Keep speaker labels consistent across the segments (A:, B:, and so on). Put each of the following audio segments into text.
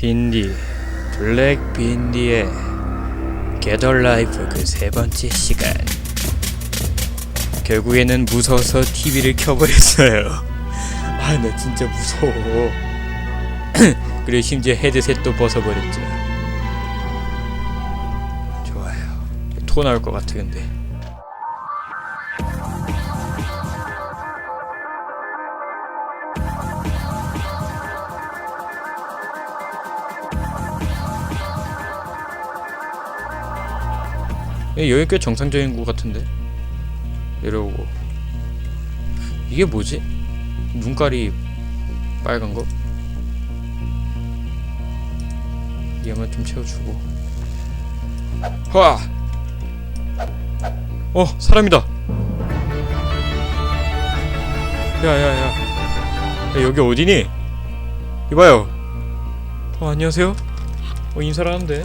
A: 빈디 블랙 빈디의 게더 라이프 그 세 번째 시간. 결국에는 무서워서 TV를 켜버렸어요. 아 나 진짜 무서워. 그리고 심지어 헤드셋도 벗어버렸죠. 좋아요. 토 나올 것 같아 근데 여기 꽤 정상적인 것 같은데 내려오고 이게 뭐지? 눈깔이 빨간 거? 얘만 좀 채워주고 화! 어 사람이다 야야 야 야, 여기 어디니? 이봐요 어 안녕하세요 어 인사를 하는데?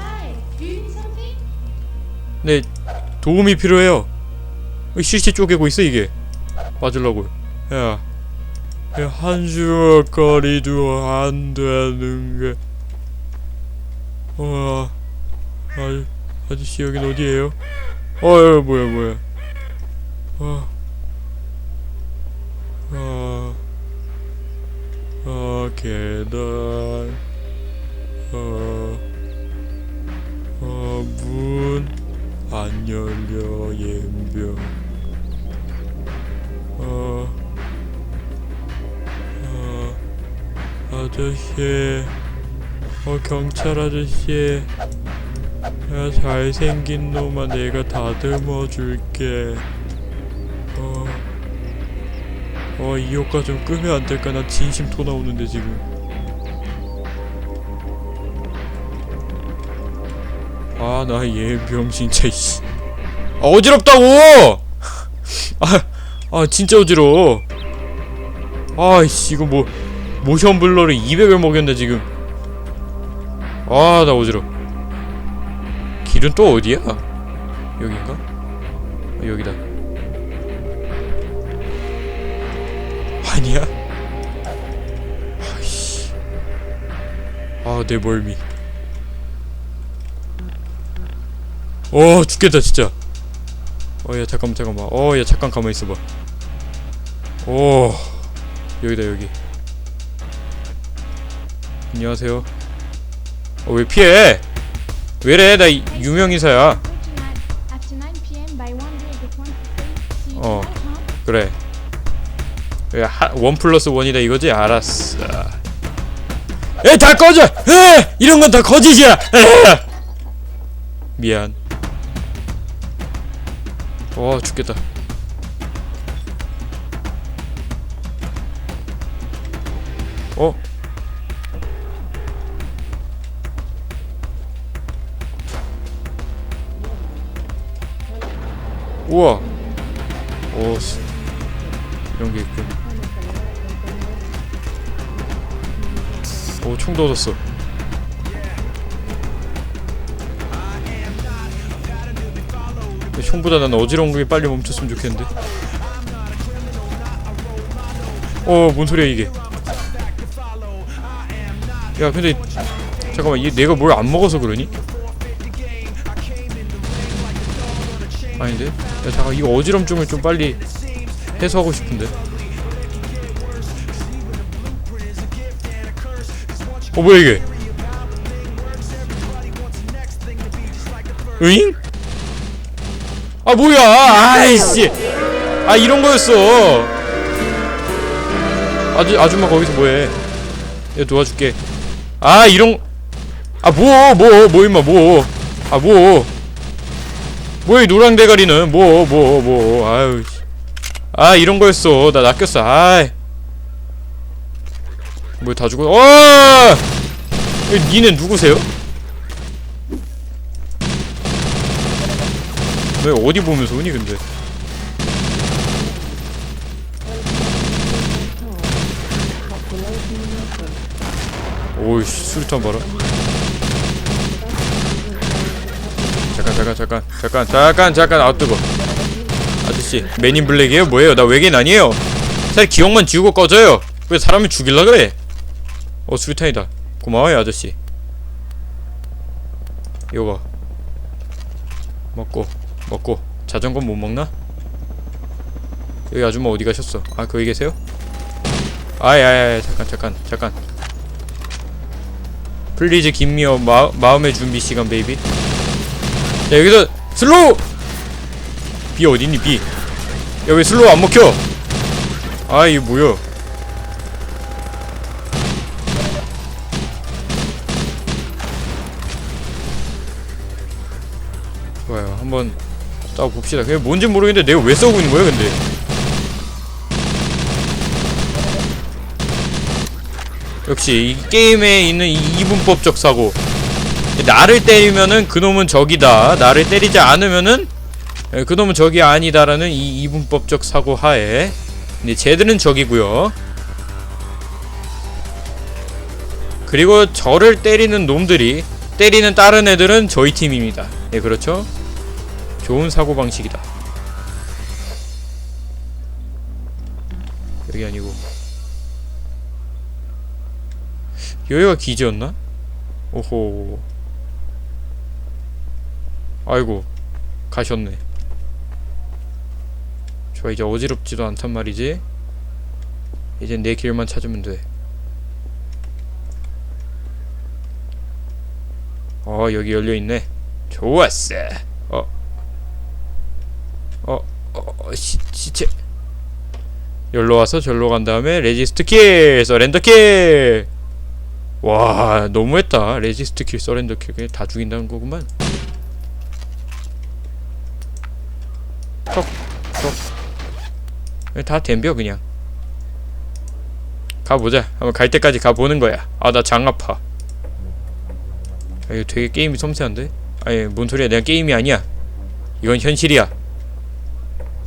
A: 네 도움이 필요해요. 어, 실시 쪼개고 있어 이게. 맞으려고. 야, 야, 한 주먹 거리도 안 되는 게. 와, 아, 아저씨 여긴 어디예요? 어, 야, 뭐야 뭐야. 아, 아저씨 어 경찰 아저씨 야 잘생긴 놈아 내가 다듬어 줄게 어, 어, 이 효과 좀 끄면 안 될까? 나 진심 토 나오는데 지금. 아, 나 예병 진짜 씨. 아, 어지럽다고! 아, 아, 진짜 어지러워. 아이씨, 이거 뭐, 모션 블러를 200을 먹였네, 지금. 아, 나 어지러. 길은 또 어디야? 여긴가? 아, 여기다. 아니야? 아이씨. 아, 내 멀미. 어 죽겠다 진짜 어야 잠깐만 잠깐만 어야 잠깐 가만히 있어봐 오 여기다 여기 안녕하세요 어 왜 피해 왜래 나 이- 유명인사야
B: After 9 p.m. by one day get one free. See you
A: Oh.
B: tonight, huh?
A: 그래 야, 하, 원 플러스 원이다 이거지 알았어 에 다 꺼져 에 이런 건 다 거짓이야 에! 미안 어 죽겠다 어 우와 오 씨. 이런 게 있군. 오, 총도 얻었어. 총보다 난 어지러운 게 빨리 멈췄으면 좋겠는데. 어, 뭔 소리야 이게? 야, 근데 잠깐만, 얘 내가 뭘 안 먹어서 그러니? 아닌데? 야, 잠깐 이거 어지럼증을 좀 빨리 해소하고 싶은데. 어 뭐야 이게? 으잉? 아 뭐야? 아이씨. 아 이런 거였어. 아주 아줌마 거기서 뭐해? 얘 도와줄게. 아 이런. 아뭐뭐뭐 임마 뭐? 아 뭐? 뭐야 이 노랑 대가리는? 뭐 뭐 뭐, 아유 씨. 아 이런 거였어. 나 낚였어. 아이. 뭐다 죽어. 어! 니네 누구세요? 너 어디 보면서 오니 근데? 오이씨 수류탄 봐라 잠깐 잠깐 잠깐 잠깐 잠깐 잠깐 아 뜨거 아저씨 맨인 블랙이에요? 뭐예요? 나 외계인 아니에요. 차라리 기억만 지우고 꺼져요. 왜 사람을 죽일라 그래? 어 수류탄이다. 고마워요 아저씨. 요거 먹고 먹고. 자전거 못 먹나? 여기 아줌마 어디 가셨어? 아 거기 계세요? 아야야야 잠깐 잠깐 잠깐. 플리즈 김미어 마, 마음의 준비 시간 베이비 자 여기서 슬로우! 비 어딨니 비야왜 슬로우 안 먹혀? 아 이게 뭐야 좋아요. 한번 싸워 봅시다. 그게 뭔지 모르겠는데 내가 왜 싸우고 있는 거야 근데? 역시 이 게임에 있는 이 이분법적 사고 나를 때리면은 그놈은 적이다. 나를 때리지 않으면은 에, 그놈은 적이 아니다라는 이 이분법적 사고 하에. 근데 쟤들은 적이고요. 그리고 저를 때리는 놈들이 때리는 다른 애들은 저희 팀입니다. 예 그렇죠? 좋은 사고방식이다. 여기 아니고. 여기가 기지였나? 오호 아이고 가셨네 좋아 이제 어지럽지도 않단 말이지 이제 내 길만 찾으면 돼 어, 여기 열려있네. 좋았어. 어. 어, 어, 시, 시체. 열로 와서 절로 간 다음에 레지스트 킬! 서렌더 킬! 와, 너무했다. 레지스트 킬, 서렌더 킬. 다 죽인다는 거구만. 턱, 턱. 다 덤벼, 그냥. 가보자. 한번 갈 때까지 가보는 거야. 아, 나 장 아파. 아, 이거 되게 게임이 섬세한데? 아니 뭔 소리야 내가 게임이 아니야 이건 현실이야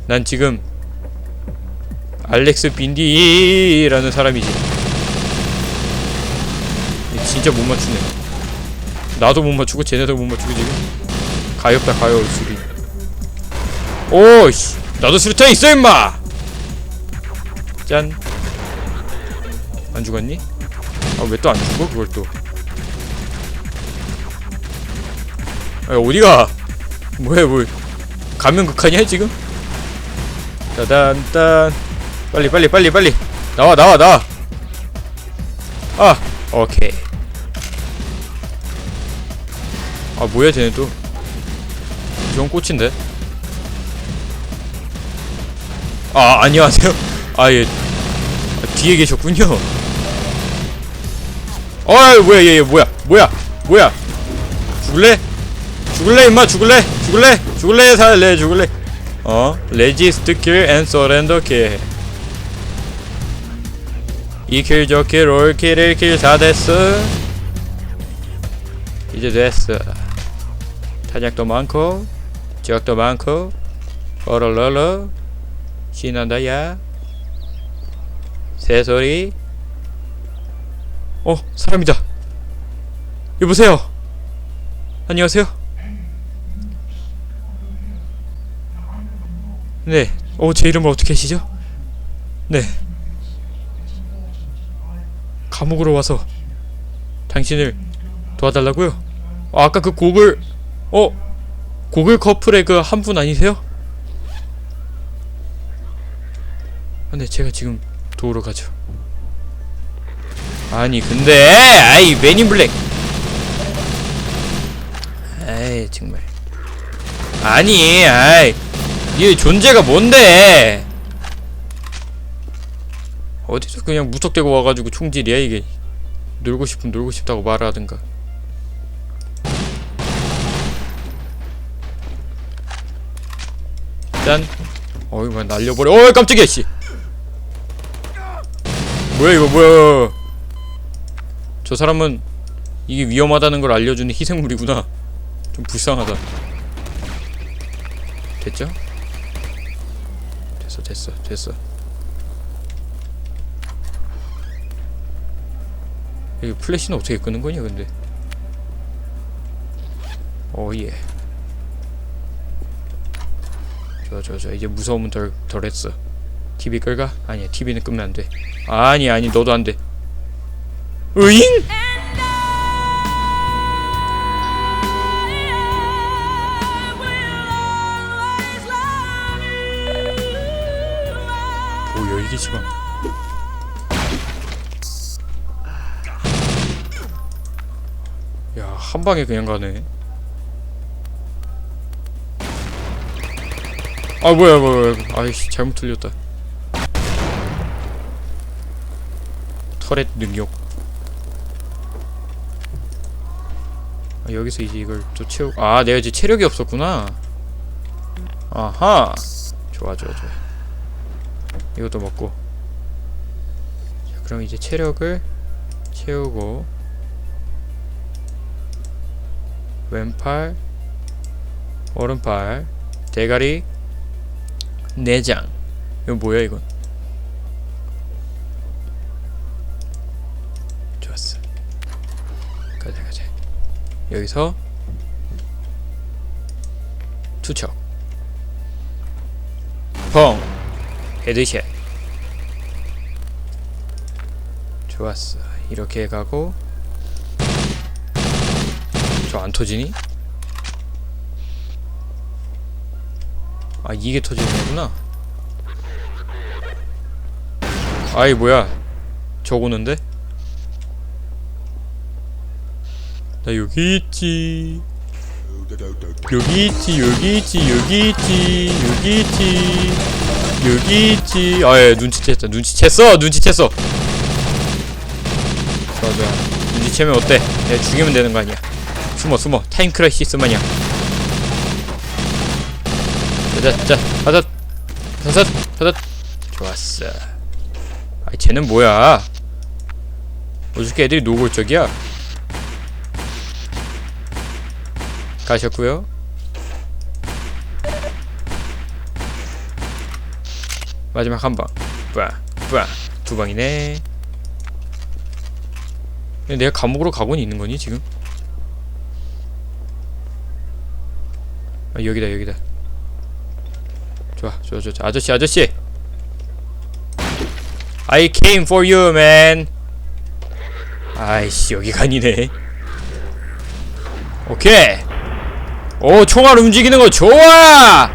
A: 난 지금 알렉스 빈디라는 사람이지 얘 진짜 못 맞추네 나도 못 맞추고 쟤네도 못 맞추고 지금 가엾다 가요 수리 오씨 나도 수류탄 있어 임마 짠 안 죽었니? 아 왜 또 안 죽어 그걸 또 아, 어디가? 뭐야, 뭐. 가면 극한이야, 지금? 따단딴. 빨리, 빨리, 빨리, 빨리. 나와, 나와, 나와. 아, 오케이. 아, 뭐야, 쟤네 또. 저건 꽃인데? 아, 안녕하세요. 아, 예. 아, 뒤에 계셨군요. 어이, 뭐야, 얘, 얘, 뭐야, 뭐야, 뭐야. 죽을래? 죽을래 임마 죽을래 죽을래 죽을래 살래 죽을래 어 레지스트 킬 앤 서렌더 킬이킬 저킬 롤킬 1킬 다 됐어 이제 됐어 탄약도 많고 지역도 많고 어럴럴러 신난다 야 새소리 어 사람이다 여보세요 안녕하세요 네. 어, 제 이름을 어떻게 아시죠? 네. 감옥으로 와서 당신을 도와달라고요? 어, 아까 그 고글 어? 고글 커플의 그 한 분 아니세요? 아, 네, 제가 지금 도우러 가죠. 아니, 근데 아이 맨인 블랙. 아이, 정말. 아니, 아이. 얘 존재가 뭔데? 어디서 그냥 무턱대고 와가지고 총질이야 이게 놀고 싶으면 놀고 싶다고 말하든가 짠 어이 뭐 날려버려 어이 깜짝이야 씨 뭐야 이거 뭐야. 저 사람은 이게 위험하다는 걸 알려주는 희생물이구나. 좀 불쌍하다. 됐죠? 됐어 됐어 됐어. 이 플래시는 어떻게 끄는 거냐 근데? 오예. 좋아 좋아 좋아. 이제 무서움은 덜 덜했어 TV 끌까? 아니야 TV는 끄면 안돼 아니 아니 너도 안돼 으잉? 뭐야 이게 지금 야 한방에 그냥 가네 아 뭐야 뭐야, 뭐야. 아이씨 잘못 틀렸다 터렛 능력. 아, 여기서 이제 이걸 또 채우 아 내가 이제 체력이 없었구나. 아하! 좋아 좋아 좋아. 이것도 먹고. 자 그럼 이제 체력을 채우고. 왼팔 오른팔 대가리 내장. 이건 뭐야 이건 여기서 투척. 펑. 헤드샷 좋았어. 이렇게 가고. 저 안 터지니? 아 이게 터지는 거구나. 아이 뭐야. 저거 오는데? 나 여기 있지. 여기 있지 여기 있지 여기 있지 여기 있지 여기 있지. 아 예 눈치챘다 눈치챘어 눈치챘어. 좋아 좋아 눈치채면 어때? 내가 죽이면 되는 거 아니야? 숨어 숨어 타임 크라이시스 마냥. 자자 가자 다섯 다섯 좋았어. 아이 쟤는 뭐야? 어저께 애들이 노골적이야 가셨고요. 마지막 한방. 빵빵 두 방이네. 내가 감옥으로 가고는 있는 거니 지금? 아, 여기다 여기다. 좋아 좋아 좋아. 아저씨 아저씨! I came for you man! 아이씨 여기가 아니네. 오케이 오 총알 움직이는 거 좋아!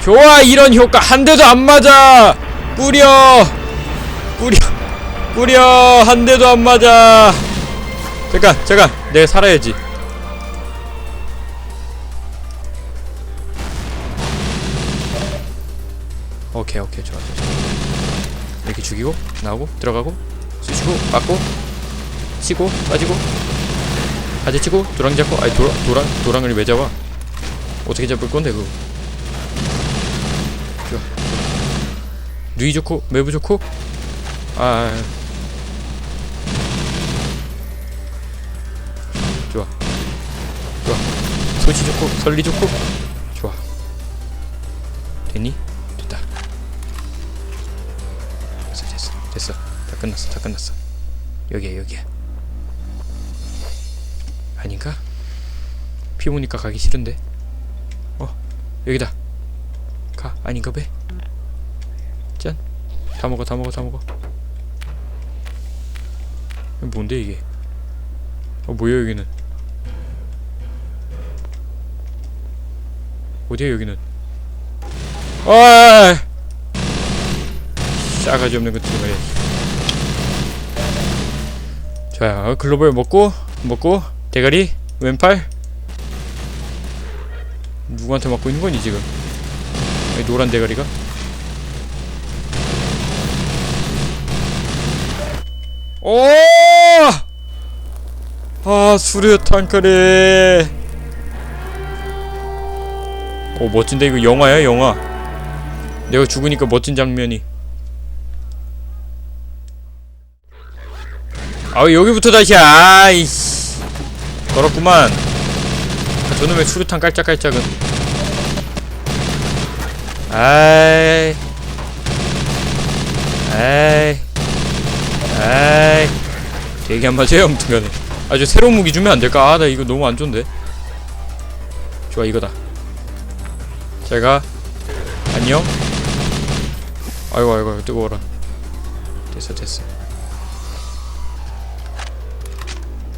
A: 좋아 이런 효과. 한 대도 안 맞아. 뿌려. 뿌려. 뿌려. 한 대도 안 맞아. 잠깐 잠깐. 내가 살아야지. 오케이 오케이. 좋아 좋아. 이렇게 죽이고 나오고 들어가고 쑤시고 맞고 치고 빠지고 가지 치고 도랑 잡고 아니 도랑 도랑 도랑을 왜 잡아? 어떻게 잡을 건데 그거? 좋아. 누이 좋고 매부 좋고? 아, 아 좋아. 좋아. 소지 좋고 설리 좋고? 좋아. 됐니? 됐다. 됐어 됐어. 됐어. 다 끝났어 다 끝났어. 여기야 여기야 아닌가? 피 보니까 가기 싫은데. 어 여기다. 가. 아닌가 배? 짠 다 먹어 다 먹어 다 먹어. 뭔데 이게? 어 뭐야 여기는? 어디야 여기는? 아 싸가지 없는 것들 말이야 자 글로벌 먹고 먹고 대가리? 왼팔? 누구한테 맞고 있는 거니 지금? 이 노란 대가리가? 오! 아 수류탄 그래 오 멋진데 이거 영화야 영화. 내가 죽으니까 멋진 장면이. 아 여기부터 다시. 아이씨 더럽구만. 아, 저놈의 수류탄 깔짝깔짝은. 아이. 아이. 아이. 되게 안 맞아요 아무튼간에. 아주 새로운 무기 주면 안 될까? 아 나 이거 너무 안 좋은데. 좋아 이거다. 제가. 안녕? 아이고 아이고 뜨거워라. 됐어 됐어.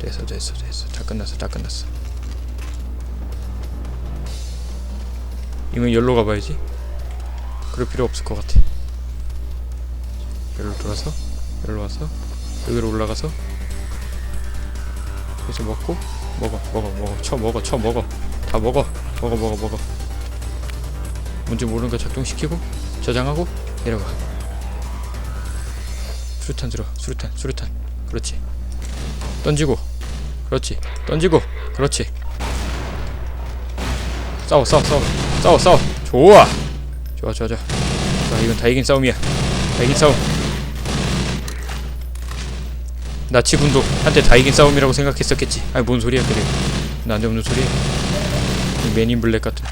A: 됐어 됐어. 됐어 다 끝났어. 다 끝났어. 이건 열로 가봐야지. 그럴 필요 없을 것 같아. 여기로 돌아서 여기로 와서 여기로 올라가서. 여기서 먹고 먹어 먹어 먹어. 쳐 먹어 쳐 먹어. 다 먹어. 먹어 먹어 먹어. 뭔지 모르는 거 작동시키고 저장하고 내려가. 수류탄 들어 수류탄 수류탄. 그렇지. 던지고 그렇지. 던지고. 그렇지. 싸워 싸워 싸워. 싸워 싸워. 좋아. 좋아 좋아 좋아. 자 이건 다 이긴 싸움이야. 다 이긴 싸움. 나치군도 한때 다 이긴 싸움이라고 생각했었겠지. 아니 뭔 소리야 그래. 난데없는 소리야? 이 맨인 블랙 같은.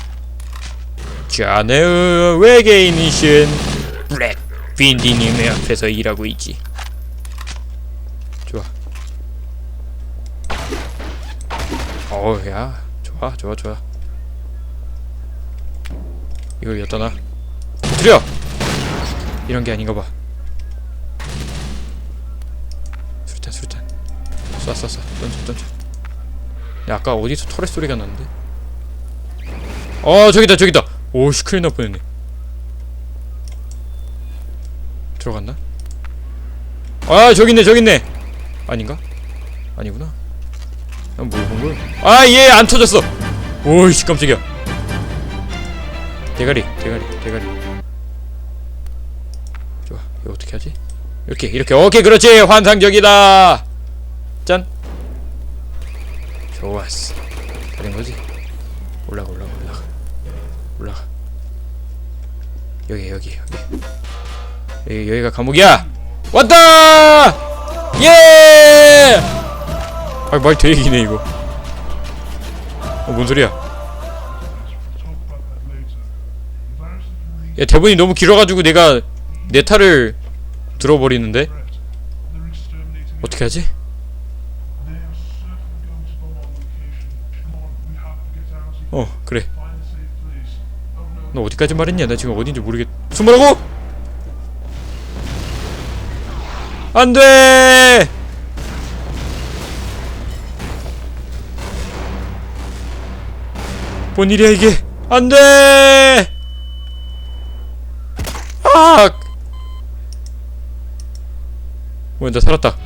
A: 자네 외계인이신 블랙 빈디님의 앞에서 일하고 있지 좋아 어우야 좋아 좋아 좋아. 이걸 여다 놔. 터뜨려! 이런 게 아닌가 봐. 수류탄 수류탄 쏴쏴 쏴. 던져 던져. 야 아까 어디서 터렛 소리가 났는데? 어 저기다 저기다! 오씨 큰일 날 뻔했네. 들어갔나? 아 저기 있네 저기 있네! 아닌가? 아니구나. 난 뭘 본 거야? 아 얘 안 터졌어. 오이씨 깜짝이야. 대가리 대가리 대가리. 좋아 이거 어떻게 하지? 이렇게 이렇게. 오케이 그렇지. 환상적이다. 짠. 좋았어. 다된 거지? 올라가 올라가 올라가. 올라가. 여기 여기 여기. 여기 여기가 감옥이야. 왔다! 예! 아 말 되게 기네 이거. 어 뭔 소리야? 야 대본이 너무 길어가지고 내가 내 탈을 들어버리는데? 어떻게 하지? 어 그래. 너 어디까지 말했냐? 나 지금 어딘지 모르겠 숨으라고! 안 돼 뭔 일이야 이게. 안돼! 아 뭐야 나 살았다